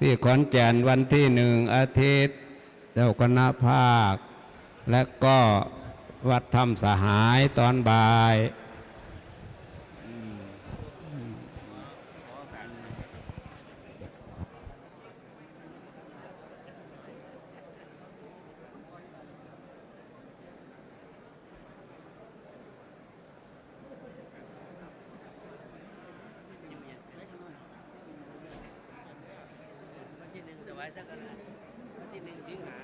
ที่ขอนแก่นวันที่หนึ่งอาทิตย์เจ้าคณะภาค และก็วัดธรรมสหายตอนบ่าย ถวายสักการะวันที่หนึ่งสิงหา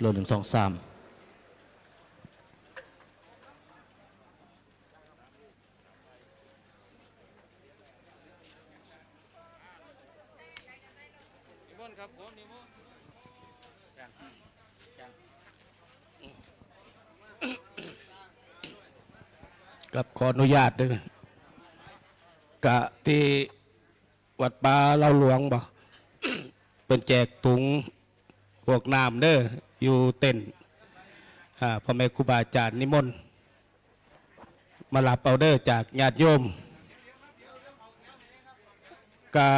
โลหนึ่งสองสามกับขออนุญาตด้วยกะที่วัดป่าเล่าหลวงบ่เป็นแจกถุง วกน้ำเด้ออยู่เต็นท์อ่าพ่อแม่ครูบาอาจารย์นิมนต์มารับเอาเด้อจากญาติโยมกะ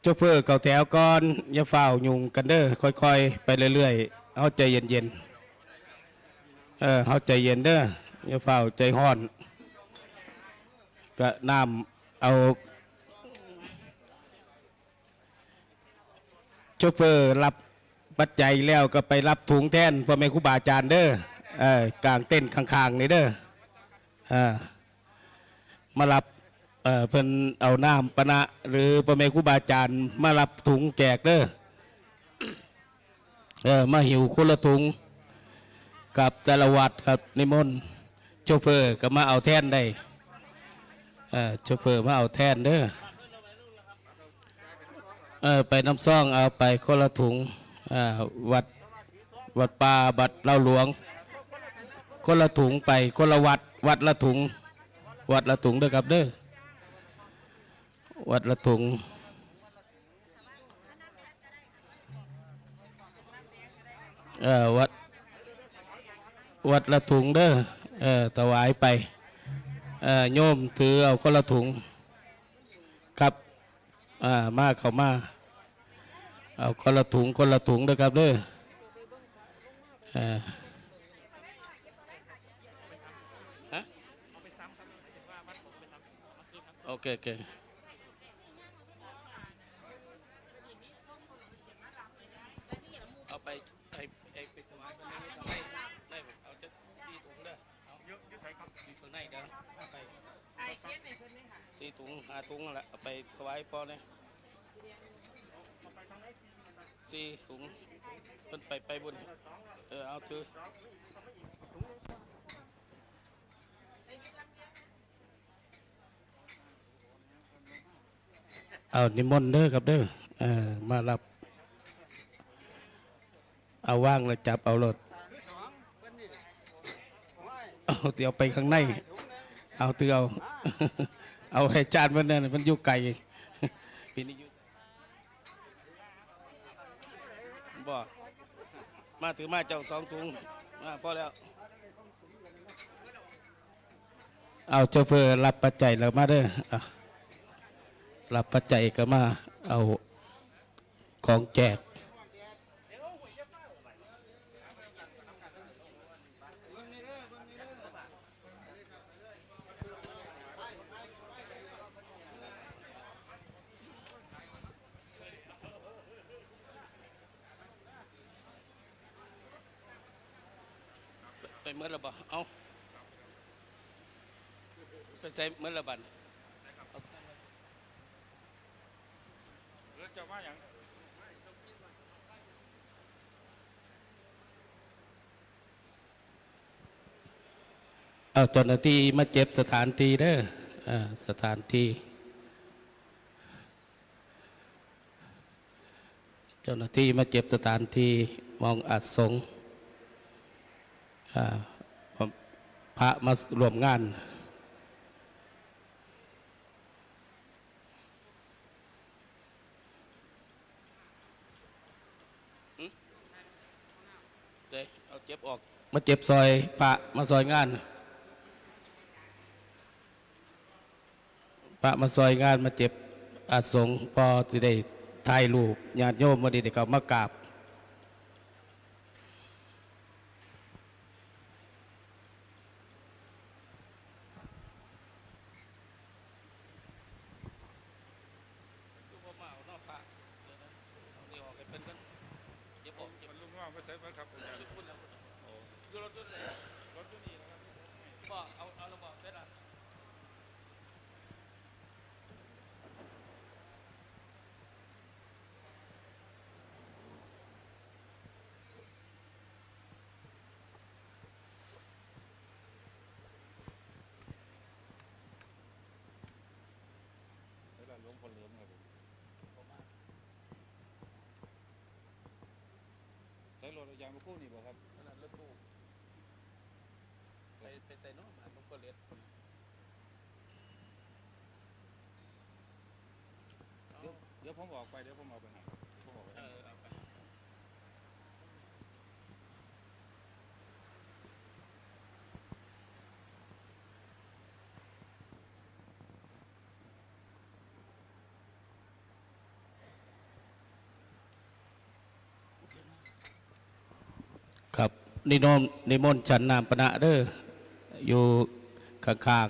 โชเฟอร์เก่าแถวก่อนอย่าเฝ้าวยุงกันเด้อค่อยๆ ไปเรื่อยๆเอาใจเย็นๆเออเอาใจเย็นเด้ออย่าเฝ้าวใจห้อนก็น้ำเอาโชเฟอร์รับ ปัจจัยแล้วก็ไปรับถุงแทนพ่อแม่ครูบาอาจารย์เด้อเออกลางเต้นข้างๆนี่เด้อเออมารับเออเพิ่นเอาน้ำปนะหรือพ่อแม่ครูบาอาจารย์ มารับถุงแจกเด้อเออมาหิวคนละถุงกับจารวัตรครับนิมนต์โชเฟอร์ก็มาเอาแทนได้เออโชเฟอร์มาเอาแทนเด้อเออไปน้ำซ่องเอาไปคนละถุง วัดวัดป่าบัดเล่าหลวง คนละถุงไปคนละวัด วัดละถุง วัดละถุงเด้อครับเด้อวัดละถุงเออวัดวัดละถุงเด้อเออถวายไปเอ่อโยมถือเอาคนละถุงครับอ่ามาเข้ามา เอาคนละถุงคนละถุงเด้อครับเด้อเอ่อฮะโอเคโอเคเอาไปไปไปไปถวายกันในนี้ทำไมได้เอาจะสี่ถุงเด้อเอาเยอะเยอะครับอยู่ข้างในเด้อเอาไปไอ้เขียนในเพิ่นเลยค่ะสี่ถุงห้าถุงนั่นแหละเอาไปถวายพ่อเนี่ย สี่ถุงเพิ่นไปไปบุญเออเอาถือเอานิมนต์เด้อครับเด้อเออมารับ เอาว่างแล้วจับเอารถเอาเดี๋ยวไปข้างใน เอาเตือเอาเอาให้จานมันเนี่ยมันอยู่ไกลปีนี้อยู่ บ่มาถือมาเจ้าสองถุงมาพอแล้วเอาโชเฟอร์รับปัจจัยแล้วมาเด้อรับปัจจัยก็มาเอาของแจก ไปเมื่อระบาเอาไปใส่เมื่อระบันเรือจะมาอย่างเอาเจ้าหน้าที่มาเจ็บสถานที่เด้ออ่าสถานที่ เจ้าหน้าที่มาเจ็บสถานที่มองอัดสงฆ์อ่าพระมารวมงาน เด้เอาเจ็บออก มาเจ็บซอยปะมาซอยงาน ปะมาซอยงานมาเจ็บอาสงพอที่ได้ถ่ายรูปญาติโยมมาดีเด็กเขามากราบเจ็บออกเจ็บ มั นลุงว่าไม่ใช่ไหมครับอาจารย์พูดแล้วโอ้คือรถรุ่นไหนรถตัวนี้นะครับบอกเอาเอาระบอกเสร็จละใช่ละหลวงพ่อเลือมครับผมใช้ รถยางมากู้นี่บ่ครับนั่นนะรถตู้ไปไปใส่น้องมาน้องก็เลียดเดี๋ยวเดี๋ยวผมออกไปเดี๋ยวผมเอาไปให้ผมออกไป เอ ให้ อเอาไป นิมนนิมนต์ฉันนามปณะเด้ออยู่ข้าง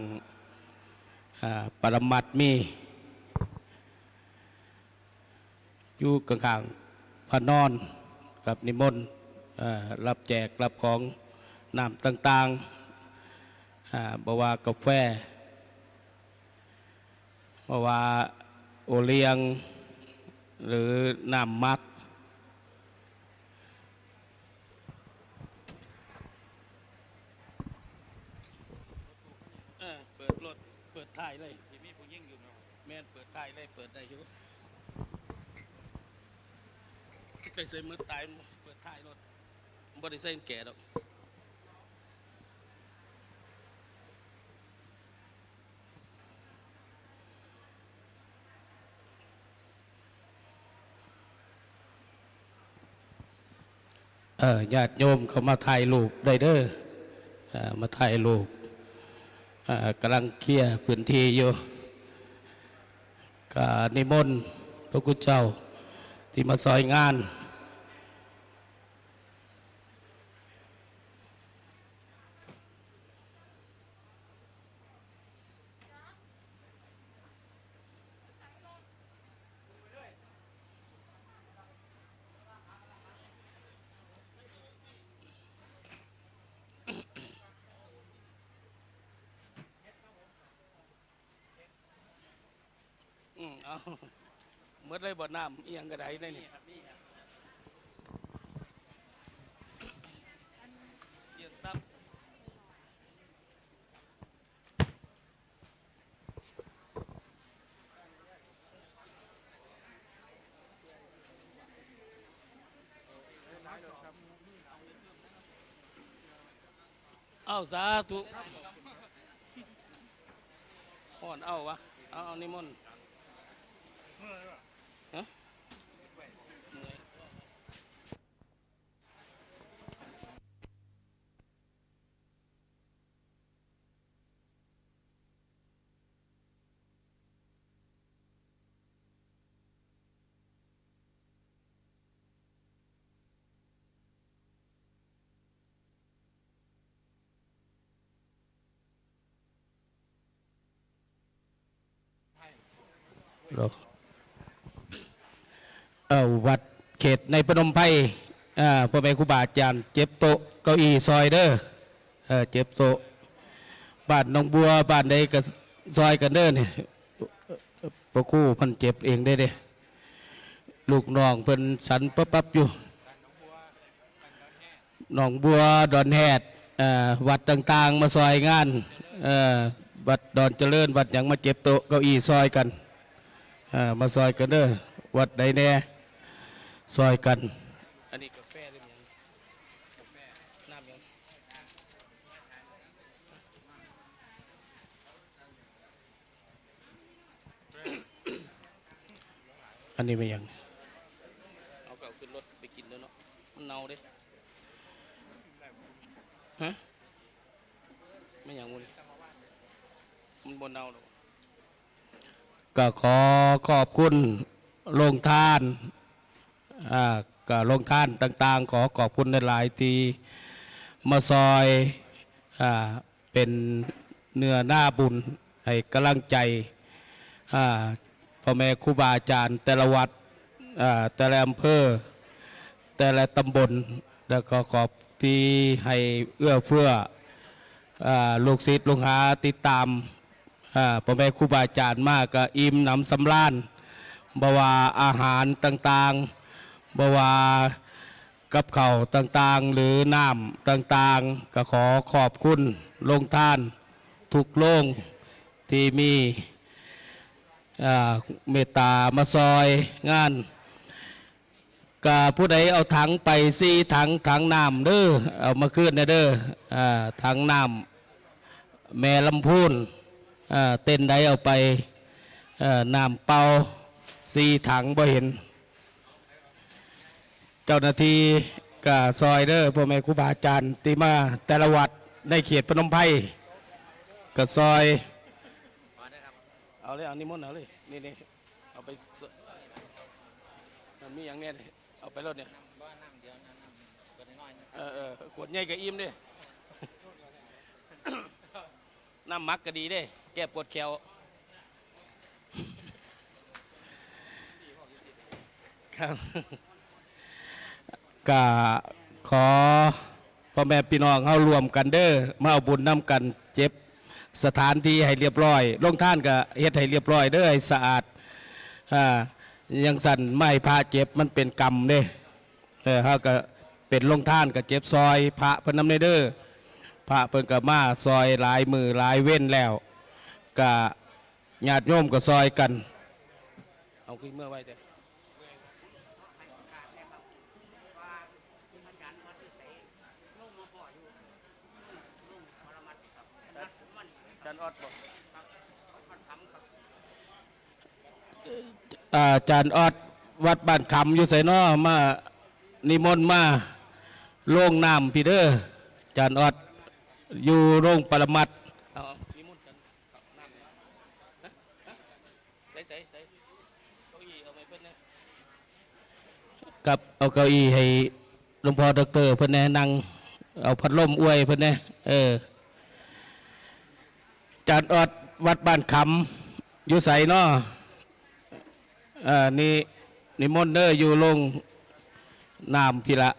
ๆปรมัดมี อยู่ข้างๆพระนอนกับนิมนต์รับแจกรับของน้ำต่างๆอ่าบวากาแฟบว่าโอเลียง หรือน้ำมัก เออเปิดรถ เปิดท้ายเลย ที่มีผู้ยิ่งอยู่เนาะ แม่นเปิดท้ายเลย เปิดได้อยู่ไปใส่มือตายเปิดท้ายรถบ่ได้ใส่แก่ดอกเออญาติโยมเขามาถ่ายรูปได้เด้อมาถ่ายรูปกำลังเคลียร์พื้นที่อยู่ กานิมนต์พระคุณเจ้าที่มาซอยงาน อืมเอาเมื่อไรบ่น้ำเอียงกระไดได้นี่เอียงตับเอาสาธุอ่อนเอาวะ เอาเอานิมนต์ เหรอเอ่อวัดเขตในพนมไพรอ่าพ่อแม่ครูบาอาจารย์เจ็บโต๊ะเก้าอี้ซอยเด้อเออเจ็บโต๊ะบ้านหนองบัวบ้านใดก็ซอยกันเด้อนี่ยพระครู่พันเจ็บเองได้เด้ลูกน้องเพิ่นสันปั๊บปั๊บอยู่หนองบัวดอนแฮดวัดต่างๆ มาซอยงานวัดดอนเจริญวัดหยังมาเจ็บโต๊ะเก้าอี้ซอยกัน มาซอยกันเด้อวัดใดแน่ซอยกัน อันนี้กาแฟหรือยังกาแฟน้ำยังอันนี้ไม่ยัง เอาเก่าขึ้นรถไปกินแล้วเนาะ มันเน่าเด้ฮะไม่ยังมุนมันบนเน่าหรอก ก็ขอขอบคุณโรงทานอ่าก็โรงทานต่าง ๆ ขอขอบคุณในหลายทีมาซอยอ่าเป็นเนื้อหน้าบุญให้กำลังใจอ่าพ่อแม่ครูบาอาจารย์ แต่ละวัดอ่าแต่ละอำเภอ แต่ละตำบล แล้วก็ขอบที่ให้เอื้อเฟื้ออ่าลูกศิษย์ลูกหาติดตาม พ่อแม่ครูบาอาจารย์มากก็อิ่มหนำสำราญบว่าอาหารต่างๆบว่ากับเข่าต่างๆ หรือน้ำต่างๆ ก็ขอขอบคุณโรงท่าน ทุกโรงที่มีเมตตามาซอยงานกาผู้ใดเอาถังไปซีถังถังน้ำเด้อเอามาขึ้นเด้อถังน้ำแม่ลำพูน เต้นใดเอาไปน้ำเป่าสีถังบ่เห็น เจ้าหน้าที่ก็ซอยเด้อพ่อแม่ครูบาอาจารย์ที่มาแต่ละวัดในเขตพนมไพรก็ซอยเอาเลยเอานิมนต์เอาเลยนี่นี่เอาไปมันมีอย่างเนี้ยเอาไปรถเนี่ยเออเออขวดใหญ่กับอิ่มเด้น้ำมักก็ดีเด้ แก้ปวดแขวครับก็ขอพ่อแม่พี่น้องเข้ารวมกันเด้อมาเอาบุญน้ำกันเจ็บสถานที่ให้เรียบร้อยลงท่านก็เฮ็ดให้เรียบร้อยเด้อให้สะอาดอ่ายังสั่นไม่พระเจ็บมันเป็นกรรมเด้เออเฮาก็เป็นลงท่านก็เจ็บซอย พระเพนนำในเด้อพระเพิ่นก็มาซอยหลายมือหลายเว้นแล้ว ก็ญาติโยมก็ซอยกัน เอาขึ้นเมื่อไว้แต่จันออดบ่อาจารย์ออดวัดบ้านคำอยู่ไสนอมานิมนต์มาโล่งน้ำพี่เด้อจานออดอยู่โรงปรมัดเอาเอานิมนต์ กับเอาเก้าอี้ให้หลวงพ่อดเตอร์เพิ่นแนะนั่งเอาพัดลมอวยเพิ่นแนะเออจานออดวัดบ้านคำอยู่ใสเนาะอ่านี่นิมนต์เด้ออยู่ลงน้ำพิละ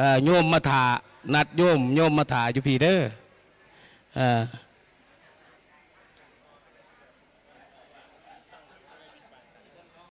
อ่าโยมมาถานัดโยมโยมมาถาอยู่พี่เด้ออ่า